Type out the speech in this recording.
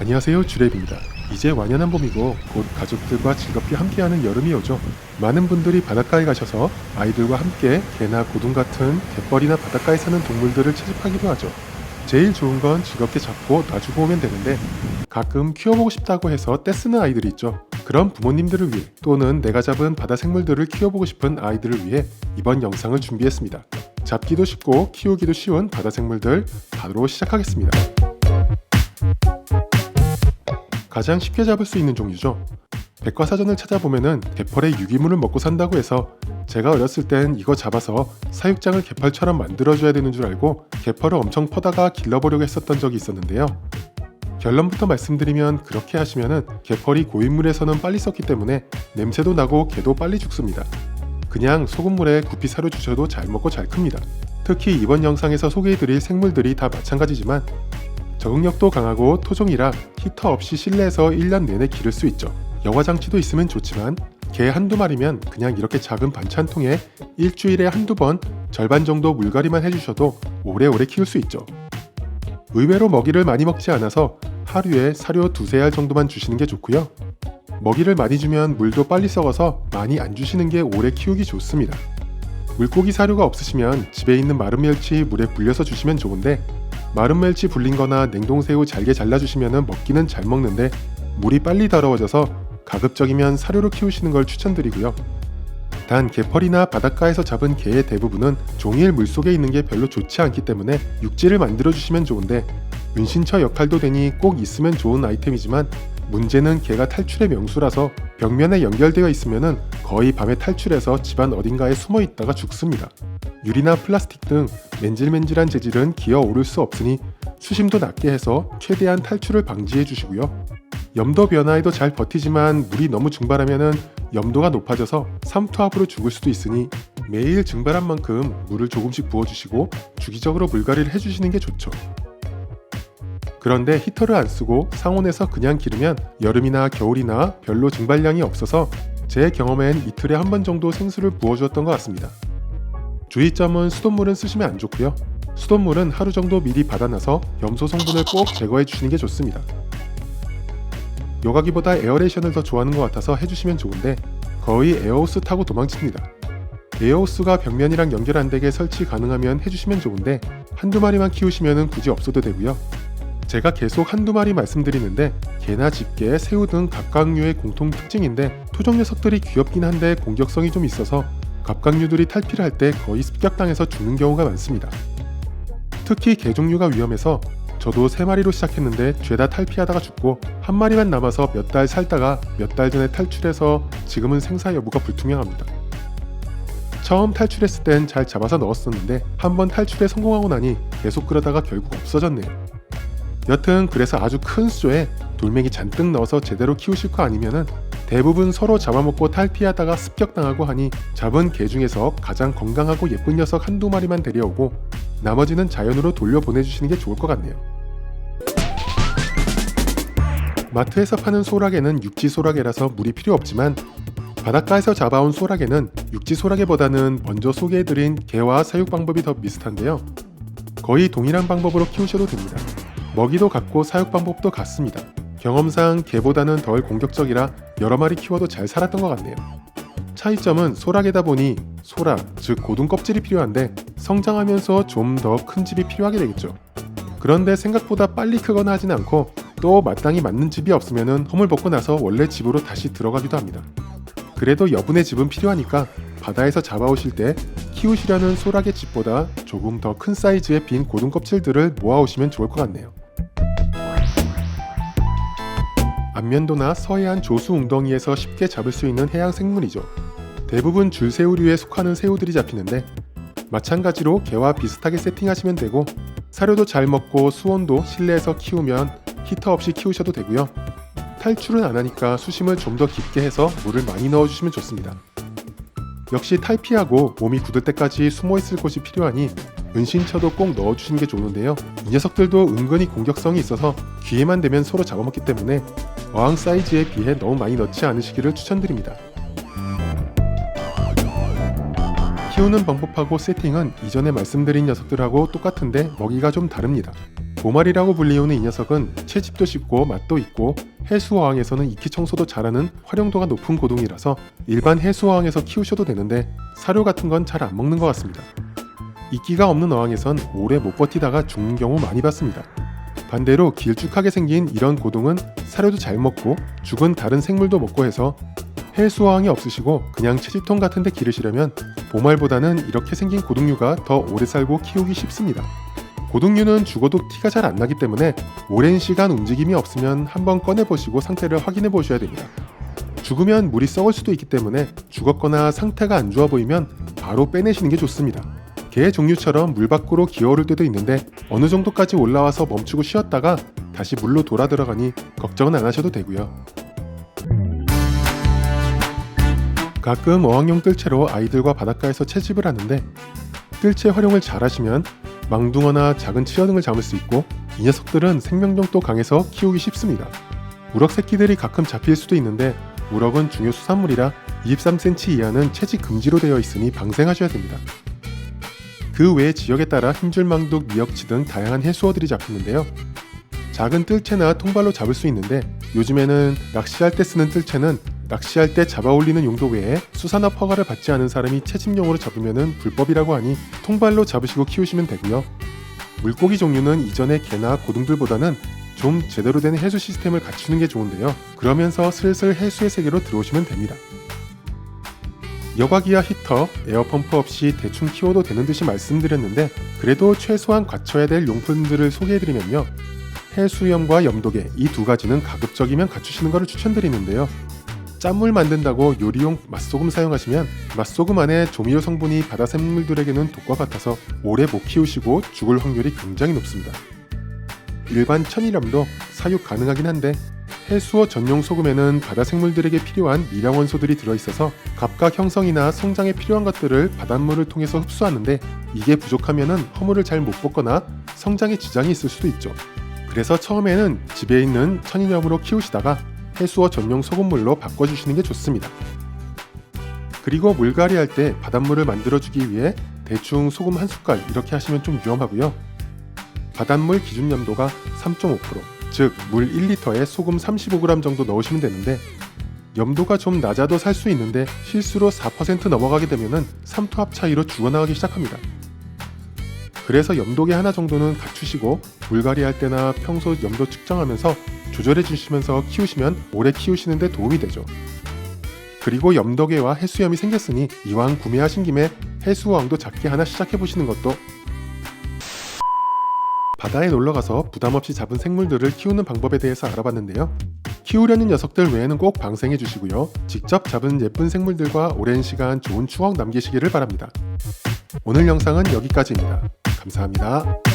안녕하세요 주랩입니다. 이제 완연한 봄이고 곧 가족들과 즐겁게 함께하는 여름이 오죠. 많은 분들이 바닷가에 가셔서 아이들과 함께 개나 고둥 같은 갯벌이나 바닷가에 사는 동물들을 채집하기도 하죠. 제일 좋은 건 즐겁게 잡고 놔주고 오면 되는데 가끔 키워보고 싶다고 해서 떼쓰는 아이들이 있죠. 그런 부모님들을 위해 또는 내가 잡은 바다 생물들을 키워보고 싶은 아이들을 위해 이번 영상을 준비했습니다. 잡기도 쉽고 키우기도 쉬운 바다 생물들 바로 시작하겠습니다. 가장 쉽게 잡을 수 있는 종류죠. 백과사전을 찾아보면은 개펄의 유기물을 먹고 산다고 해서 제가 어렸을 땐 이거 잡아서 사육장을 개펄처럼 만들어줘야 되는 줄 알고 개펄을 엄청 퍼다가 길러보려고 했었던 적이 있었는데요. 결론부터 말씀드리면 그렇게 하시면은 개펄이 고인물에서는 빨리 썩기 때문에 냄새도 나고 개도 빨리 죽습니다. 그냥 소금물에 구피 사료 주셔도 잘 먹고 잘 큽니다. 특히 이번 영상에서 소개해드릴 생물들이 다 마찬가지지만 적응력도 강하고 토종이라 히터 없이 실내에서 1년 내내 기를 수 있죠. 여과 장치도 있으면 좋지만 개 한두 마리면 그냥 이렇게 작은 반찬통에 일주일에 한두 번 절반 정도 물갈이만 해주셔도 오래오래 키울 수 있죠. 의외로 먹이를 많이 먹지 않아서 하루에 사료 두세 알 정도만 주시는 게 좋고요. 먹이를 많이 주면 물도 빨리 썩어서 많이 안 주시는 게 오래 키우기 좋습니다. 물고기 사료가 없으시면 집에 있는 마른 멸치 물에 불려서 주시면 좋은데 마른 멸치 불린 거나 냉동새우 잘게 잘라주시면 먹기는 잘 먹는데 물이 빨리 더러워져서 가급적이면 사료로 키우시는 걸 추천드리고요. 단 개펄이나 바닷가에서 잡은 개의 대부분은 종일 물속에 있는 게 별로 좋지 않기 때문에 육지를 만들어 주시면 좋은데 은신처 역할도 되니 꼭 있으면 좋은 아이템이지만 문제는 개가 탈출의 명수라서 벽면에 연결되어 있으면 거의 밤에 탈출해서 집안 어딘가에 숨어 있다가 죽습니다. 유리나 플라스틱 등 맨질맨질한 재질은 기어 오를 수 없으니 수심도 낮게 해서 최대한 탈출을 방지해 주시고요. 염도 변화에도 잘 버티지만 물이 너무 증발하면 염도가 높아져서 삼투압으로 죽을 수도 있으니 매일 증발한 만큼 물을 조금씩 부어주시고 주기적으로 물갈이를 해주시는 게 좋죠. 그런데 히터를 안 쓰고 상온에서 그냥 기르면 여름이나 겨울이나 별로 증발량이 없어서 제 경험엔 이틀에 한 번 정도 생수를 부어주었던 것 같습니다. 주의점은 수돗물은 쓰시면 안 좋고요. 수돗물은 하루 정도 미리 받아놔서 염소 성분을 꼭 제거해 주시는 게 좋습니다. 요가기보다 에어레이션을 더 좋아하는 것 같아서 해주시면 좋은데 거의 에어호스 타고 도망칩니다. 에어호스가 벽면이랑 연결 안 되게 설치 가능하면 해주시면 좋은데 한두 마리만 키우시면 굳이 없어도 되고요. 제가 계속 한두 마리 말씀드리는데 개나 집게, 새우 등 갑각류의 공통 특징인데 토종 녀석들이 귀엽긴 한데 공격성이 좀 있어서 갑각류들이 탈피를 할 때 거의 습격당해서 죽는 경우가 많습니다. 특히 개 종류가 위험해서 저도 세 마리로 시작했는데 죄다 탈피하다가 죽고 한 마리만 남아서 몇 달 살다가 몇 달 전에 탈출해서 지금은 생사 여부가 불투명합니다. 처음 탈출했을 땐 잘 잡아서 넣었었는데 한 번 탈출에 성공하고 나니 계속 그러다가 결국 없어졌네요. 여튼 그래서 아주 큰 수조에 돌멩이 잔뜩 넣어서 제대로 키우실 거 아니면은 대부분 서로 잡아먹고 탈피하다가 습격당하고 하니 잡은 개 중에서 가장 건강하고 예쁜 녀석 한두 마리만 데려오고 나머지는 자연으로 돌려보내주시는 게 좋을 것 같네요. 마트에서 파는 소라게는 육지 소라게라서 물이 필요 없지만 바닷가에서 잡아온 소라게는 육지 소라게보다는 먼저 소개해드린 개와 사육 방법이 더 비슷한데요. 거의 동일한 방법으로 키우셔도 됩니다. 먹이도 같고 사육 방법도 같습니다. 경험상 개보다는 덜 공격적이라 여러 마리 키워도 잘 살았던 것 같네요. 차이점은 소라게다 보니 소라, 즉 고등 껍질이 필요한데 성장하면서 좀 더 큰 집이 필요하게 되겠죠. 그런데 생각보다 빨리 크거나 하진 않고 또 마땅히 맞는 집이 없으면 허물 벗고 나서 원래 집으로 다시 들어가기도 합니다. 그래도 여분의 집은 필요하니까 바다에서 잡아오실 때 키우시려는 소라게 집보다 조금 더 큰 사이즈의 빈 고등 껍질들을 모아오시면 좋을 것 같네요. 안면도나 서해안 조수 웅덩이에서 쉽게 잡을 수 있는 해양 생물이죠. 대부분 줄새우류에 속하는 새우들이 잡히는데 마찬가지로 개와 비슷하게 세팅하시면 되고 사료도 잘 먹고 수온도 실내에서 키우면 히터 없이 키우셔도 되고요. 탈출은 안 하니까 수심을 좀 더 깊게 해서 물을 많이 넣어주시면 좋습니다. 역시 탈피하고 몸이 굳을 때까지 숨어 있을 곳이 필요하니 은신처도 꼭 넣어주시는 게 좋은데요. 이 녀석들도 은근히 공격성이 있어서 기회만 되면 서로 잡아먹기 때문에 어항 사이즈에 비해 너무 많이 넣지 않으시기를 추천드립니다. 키우는 방법하고 세팅은 이전에 말씀드린 녀석들하고 똑같은데 먹이가 좀 다릅니다. 보말이라고 불리우는 이 녀석은 채집도 쉽고 맛도 있고 해수어항에서는 이끼 청소도 잘하는 활용도가 높은 고동이라서 일반 해수어항에서 키우셔도 되는데 사료 같은 건 잘 안 먹는 것 같습니다. 이끼가 없는 어항에선 오래 못 버티다가 죽는 경우 많이 봤습니다. 반대로 길쭉하게 생긴 이런 고동은 사료도 잘 먹고 죽은 다른 생물도 먹고 해서 해수어항이 없으시고 그냥 채집통 같은 데 기르시려면 보말보다는 이렇게 생긴 고동류가 더 오래 살고 키우기 쉽습니다. 고동류는 죽어도 티가 잘 안 나기 때문에 오랜 시간 움직임이 없으면 한번 꺼내보시고 상태를 확인해 보셔야 됩니다. 죽으면 물이 썩을 수도 있기 때문에 죽었거나 상태가 안 좋아 보이면 바로 빼내시는 게 좋습니다. 개 종류처럼 물 밖으로 기어오를 때도 있는데 어느 정도까지 올라와서 멈추고 쉬었다가 다시 물로 돌아 들어가니 걱정은 안 하셔도 되고요. 가끔 어항용 뜰채로 아이들과 바닷가에서 채집을 하는데 뜰채 활용을 잘 하시면 망둥어나 작은 치어 등을 잡을 수 있고 이 녀석들은 생명력도 강해서 키우기 쉽습니다. 우럭 새끼들이 가끔 잡힐 수도 있는데 우럭은 중요 수산물이라 23cm 이하는 채집 금지로 되어 있으니 방생하셔야 됩니다. 그외 지역에 따라 흰줄망둑, 미역치 등 다양한 해수어들이 잡히는데요. 작은 뜰채나 통발로 잡을 수 있는데 요즘에는 낚시할 때 쓰는 뜰채는 낚시할 때 잡아 올리는 용도 외에 수산업 허가를 받지 않은 사람이 채집용으로 잡으면 불법이라고 하니 통발로 잡으시고 키우시면 되고요. 물고기 종류는 이전의 개나 고등들보다는 좀 제대로 된 해수 시스템을 갖추는 게 좋은데요. 그러면서 슬슬 해수의 세계로 들어오시면 됩니다. 여과기와 히터, 에어펌프 없이 대충 키워도 되는 듯이 말씀드렸는데 그래도 최소한 갖춰야 될 용품들을 소개해드리면요. 해수염과 염도계 이 두 가지는 가급적이면 갖추시는 것을 추천드리는데요. 짠물 만든다고 요리용 맛소금 사용하시면 맛소금 안에 조미료 성분이 바다 생물들에게는 독과 같아서 오래 못 키우시고 죽을 확률이 굉장히 높습니다. 일반 천일염도 사육 가능하긴 한데 해수어 전용 소금에는 바다 생물들에게 필요한 미량 원소들이 들어있어서 갑각 형성이나 성장에 필요한 것들을 바닷물을 통해서 흡수하는데 이게 부족하면은 허물을 잘못 뽑거나 성장에 지장이 있을 수도 있죠. 그래서 처음에는 집에 있는 천일염으로 키우시다가 해수어 전용 소금물로 바꿔주시는 게 좋습니다. 그리고 물갈이 할 때 바닷물을 만들어주기 위해 대충 소금 한 숟갈 이렇게 하시면 좀 위험하고요. 바닷물 기준 염도가 3.5%, 즉 물 1리터에 소금 35g 정도 넣으시면 되는데 염도가 좀 낮아도 살 수 있는데 실수로 4% 넘어가게 되면은 삼투압 차이로 죽어나가기 시작합니다. 그래서 염도계 하나 정도는 갖추시고 물갈이 할 때나 평소 염도 측정하면서 조절해 주시면서 키우시면 오래 키우시는데 도움이 되죠. 그리고 염도계와 해수염이 생겼으니 이왕 구매하신 김에 해수어항도 작게 하나 시작해 보시는 것도 바다에 놀러가서 부담 없이 잡은 생물들을 키우는 방법에 대해서 알아봤는데요. 키우려는 녀석들 외에는 꼭 방생해 주시고요. 직접 잡은 예쁜 생물들과 오랜 시간 좋은 추억 남기시기를 바랍니다. 오늘 영상은 여기까지입니다. 감사합니다.